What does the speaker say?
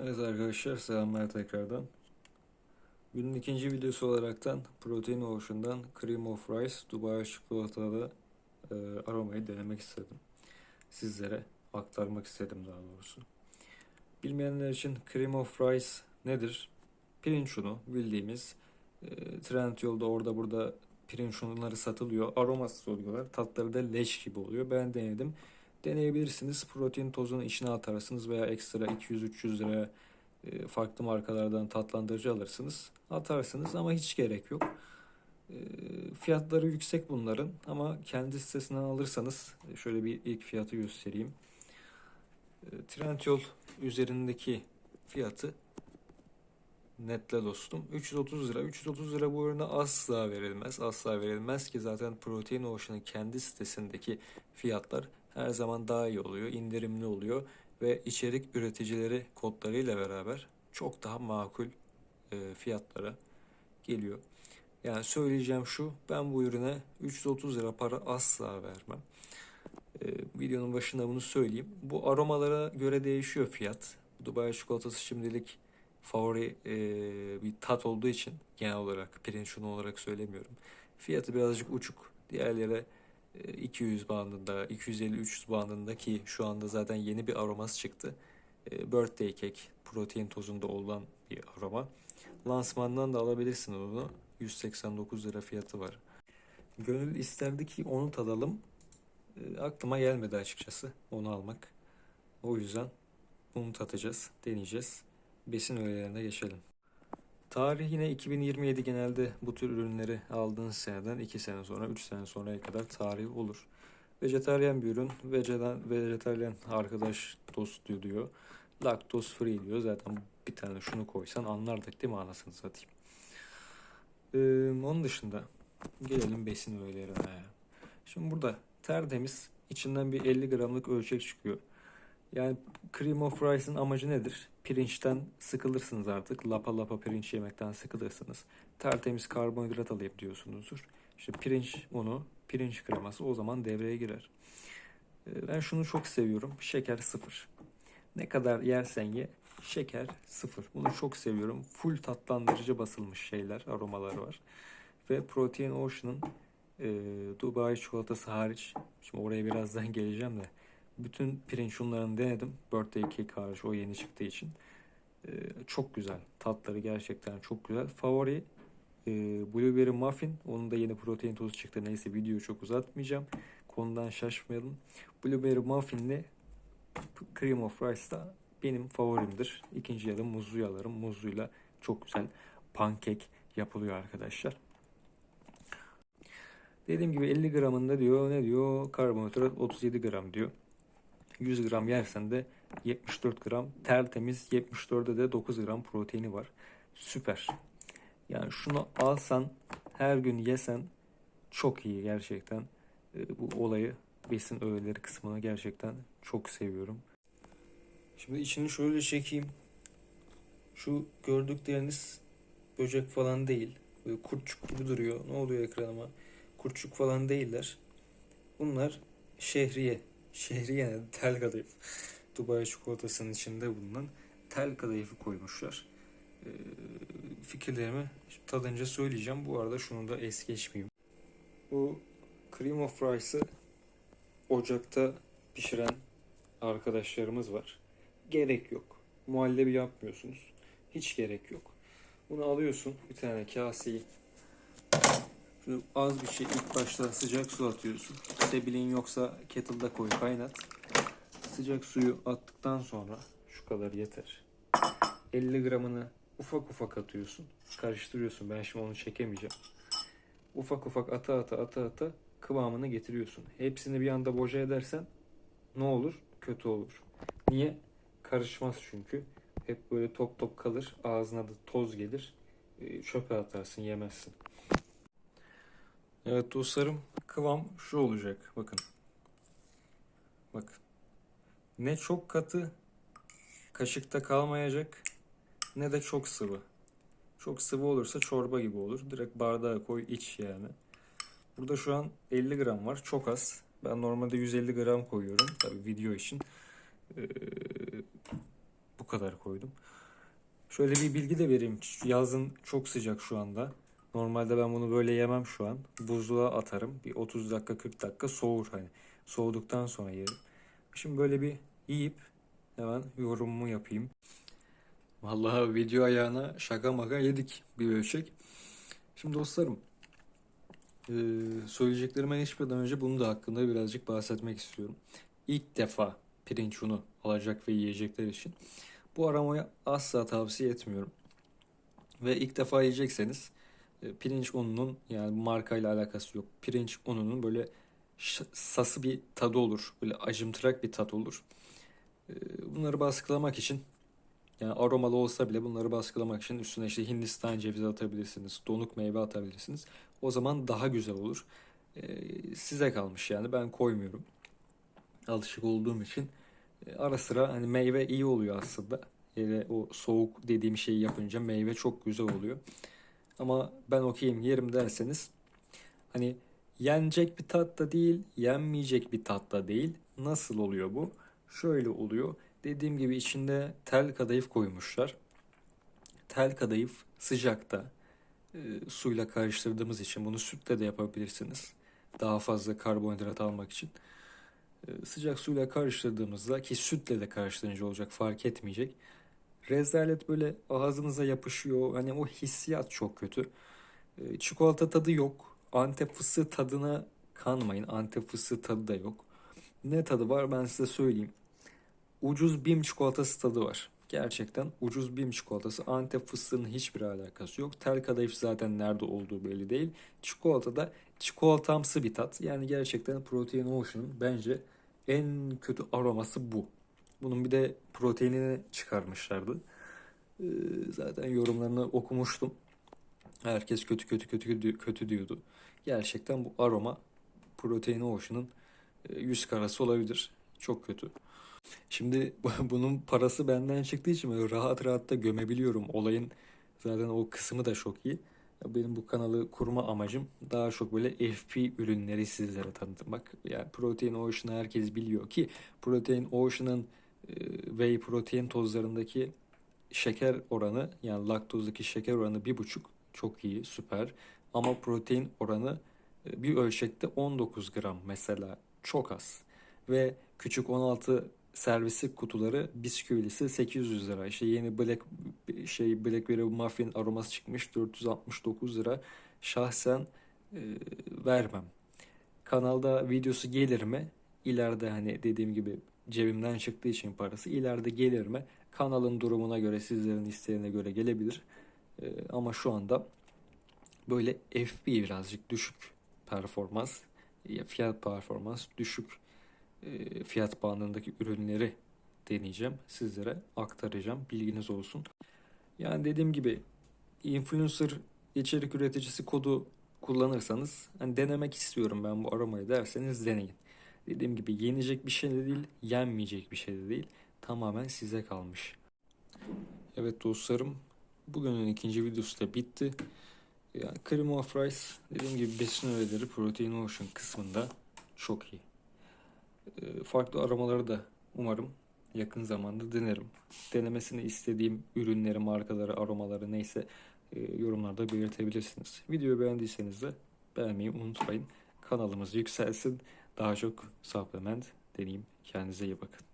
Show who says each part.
Speaker 1: Evet arkadaşlar selamlar tekrardan. Günün ikinci videosu olaraktan Protein Ocean'dan Cream of Rice Dubai çikolatalı e, aromayı denemek istedim. Sizlere aktarmak istedim daha doğrusu. Bilmeyenler için Cream of Rice nedir? Pirinç unu bildiğimiz e, Trendyol'da orada burada pirinç unları satılıyor. Aromasız oluyorlar. Tatları da leş gibi oluyor. Ben denedim. Deneyebilirsiniz. Protein tozunu içine atarsınız veya ekstra 200-300 liraya e, farklı markalardan tatlandırıcı alırsınız. Atarsınız ama hiç gerek yok. E, Fiyatları yüksek bunların ama kendi sitesinden alırsanız e, şöyle bir ilk fiyatı göstereyim. Trendyol üzerindeki fiyatı netle dostum. 330 lira. 330 lira bu ürüne asla verilmez. Asla verilmez ki zaten Protein Ocean'ın kendi sitesindeki fiyatlar her zaman daha iyi oluyor, indirimli oluyor ve içerik üreticileri kodlarıyla beraber çok daha makul e, fiyatlara geliyor. Yani söyleyeceğim şu, ben bu ürüne 330 lira para asla vermem. E, videonun başında bunu söyleyeyim. Bu aromalara göre değişiyor fiyat. Dubai çikolatası şimdilik favori e, bir tat olduğu için genel olarak pirinç unu olarak söylemiyorum. Fiyatı birazcık uçuk. Diğerlere 200 bandında, 250-300 bandında ki şu anda zaten yeni bir aroması çıktı. E, Birthday Cake protein tozunda olan bir aroma. Lansmandan da alabilirsin onu. 189 lira fiyatı var. Gönül isterdi ki onu tadalım. E, aklıma gelmedi açıkçası onu almak. O yüzden bunu tatacağız, deneyeceğiz. Besin öğelerine geçelim. Tarih yine 2027 genelde bu tür ürünleri aldığınız seneden 2 sene sonra 3 sene sonraya kadar tarih olur. Vejetaryen bir ürün. Vejetan, vejetaryen arkadaş dost diyor, diyor. Laktoz free diyor. Zaten bir tane şunu koysan anlardık değil mi anasını satayım. Ee, onun dışında gelelim besin öğelerine. Şimdi burada tertemiz içinden bir 50 gramlık ölçek çıkıyor. Yani cream of rice'ın amacı nedir? Pirinçten sıkılırsınız artık. Lapa lapa pirinç yemekten sıkılırsınız. Tertemiz karbonhidrat alayım diyorsunuzdur. İşte pirinç unu, pirinç kreması o zaman devreye girer. Ee, Ben şunu çok seviyorum. Şeker sıfır. Ne kadar yersen ye şeker sıfır. Bunu çok seviyorum. Full tatlandırıcı basılmış şeyler, aromaları var. Ve Protein Ocean'ın e, Dubai çikolatası hariç. Şimdi oraya birazdan geleceğim de bütün pirinç unlarını denedim. Birthday cake hariç o yeni çıktığı için. Ee, çok güzel. Tatları gerçekten çok güzel. Favori e, Blueberry Muffin. Onun da yeni protein tozu çıktı. Neyse videoyu çok uzatmayacağım. Konudan şaşmayalım. Blueberry Muffin'le Cream of Rice da benim favorimdir. İkinci ya da muzluyu alırım. Muzluyla çok güzel pankek yapılıyor arkadaşlar. Dediğim gibi 50 gramında diyor ne diyor karbonhidrat 37 gram diyor. 100 gram yersen de 74 gram tertemiz 74'de de 9 gram proteini var. Süper. Yani şunu alsan her gün yesen çok iyi gerçekten. Ee, bu olayı besin öğeleri kısmını gerçekten çok seviyorum. Şimdi içini şöyle çekeyim. Şu gördükleriniz böcek falan değil. Böyle kurtçuk gibi duruyor. Ne oluyor ekranıma? Kurtçuk falan değiller. Bunlar şehriye. Şehriye ne? Tel kadayıf. Dubai çikolatasının içinde bulunan tel kadayıfı koymuşlar. Ee, fikirlerimi tadınca söyleyeceğim. Bu arada şunu da es geçmeyeyim. Bu Cream of Rice'ı ocakta pişiren arkadaşlarımız var. Gerek yok. Muhallebi yapmıyorsunuz. Hiç gerek yok. Bunu alıyorsun bir tane kaseyi Şöyle az bir şey ilk başta sıcak su atıyorsun. Sebilin yoksa kettle'da koy kaynat. Sıcak suyu attıktan sonra şu kadar yeter. 50 gramını ufak ufak atıyorsun. Karıştırıyorsun. Ben şimdi onu çekemeyeceğim. Ufak ufak ata ata ata ata kıvamını getiriyorsun. Hepsini bir anda boca edersen ne olur? Kötü olur. Niye? Karışmaz çünkü. Hep böyle top top kalır. Ağzına da toz gelir. Ee, Çöpe atarsın yemezsin. Evet dostlarım kıvam şu olacak. Bakın. Bakın. Ne çok katı kaşıkta kalmayacak ne de çok sıvı. Çok sıvı olursa çorba gibi olur. Direkt bardağa koy iç yani. Burada şu an 50 gram var. Çok az. Ben normalde 150 gram koyuyorum. Tabii video için. Ee, bu kadar koydum. Şöyle bir bilgi de vereyim. Yazın çok sıcak şu anda. Normalde ben bunu böyle yemem şu an. Buzluğa atarım. Bir 30 dakika 40 dakika soğur hani. Soğuduktan sonra yerim. Şimdi böyle bir yiyip hemen yorumumu yapayım. Vallahi video ayağına şaka maka yedik bir ölçek. Şimdi dostlarım söyleyeceklerime geçmeden önce bunu da hakkında birazcık bahsetmek istiyorum. İlk defa pirinç unu alacak ve yiyecekler için bu aromayı asla tavsiye etmiyorum. Ve ilk defa yiyecekseniz pirinç ununun yani markayla alakası yok. Pirinç ununun böyle sası bir tadı olur. Böyle acımtırak bir tat olur. E, Bunları baskılamak için yani aromalı olsa bile bunları baskılamak için üstüne işte Hindistan cevizi atabilirsiniz. Donuk meyve atabilirsiniz. O zaman daha güzel olur. E, Size kalmış yani ben koymuyorum. Alışık olduğum için e, ara sıra hani meyve iyi oluyor aslında. Yani o soğuk dediğim şeyi yapınca meyve çok güzel oluyor. Ama ben okeyim yerim derseniz hani yenecek bir tat da değil, yenmeyecek bir tat da değil. Nasıl oluyor bu? Şöyle oluyor. Dediğim gibi içinde tel kadayıf koymuşlar. Tel kadayıf sıcakta e, suyla karıştırdığımız için bunu sütle de yapabilirsiniz. Daha fazla karbonhidrat almak için. E, sıcak suyla karıştırdığımızda ki sütle de karıştırınca olacak fark etmeyecek. Rezalet böyle ağzınıza yapışıyor. Hani o hissiyat çok kötü. E, Çikolata tadı yok. Antep fıstığı tadına kanmayın. Antep fıstığı tadı da yok. Ne tadı var ben size söyleyeyim. Ucuz Bim çikolatası tadı var. Gerçekten ucuz Bim çikolatası. Antep fıstığının hiçbir alakası yok. Tel kadayıf zaten nerede olduğu belli değil. Çikolata da çikolatamsı bir tat. Yani gerçekten Protein Ocean'ın bence en kötü aroması bu. Bunun bir de proteinini çıkarmışlardı. Ee, zaten yorumlarını okumuştum. Herkes kötü kötü kötü kötü, diyordu. Gerçekten bu aroma Protein Ocean'ın e, yüz karası olabilir. Çok kötü. Şimdi bunun parası benden çıktığı için rahat rahat da gömebiliyorum. Olayın zaten o kısmı da çok iyi. Benim bu kanalı kurma amacım daha çok böyle FP ürünleri sizlere tanıtmak. Yani Protein Ocean'ı herkes biliyor ki Protein Ocean'ın whey protein tozlarındaki şeker oranı yani laktozdaki şeker oranı bir buçuk çok iyi süper. Ama protein oranı e, bir ölçekte 19 gram mesela çok az. Ve küçük 16 servisi kutuları bisküvilisi 800 lira. İşte yeni Black şey Blackberry muffin aroması çıkmış 469 lira. Şahsen e, vermem. Kanalda videosu gelir mi? İleride hani dediğim gibi cebimden çıktığı için parası ileride gelir mi? Kanalın durumuna göre sizlerin isteğine göre gelebilir. E, ama şu anda böyle FB birazcık düşük performans, ya fiyat performans düşük e, fiyat bandındaki ürünleri deneyeceğim. Sizlere aktaracağım. Bilginiz olsun. Yani dediğim gibi influencer içerik üreticisi kodu kullanırsanız hani denemek istiyorum ben bu aromayı derseniz deneyin. Dediğim gibi yenecek bir şey de değil, yenmeyecek bir şey de değil. Tamamen size kalmış. Evet dostlarım, bugünün ikinci videosu da bitti. Yani Cream of Rice dediğim gibi besin öğeleri Protein Ocean kısmında çok iyi. Ee, Farklı aromaları da umarım yakın zamanda denerim. Denemesini istediğim ürünleri, markaları, aromaları neyse e, yorumlarda belirtebilirsiniz. Videoyu beğendiyseniz de beğenmeyi unutmayın. Kanalımız yükselsin. Daha çok supplement deneyeyim. Kendinize iyi bakın.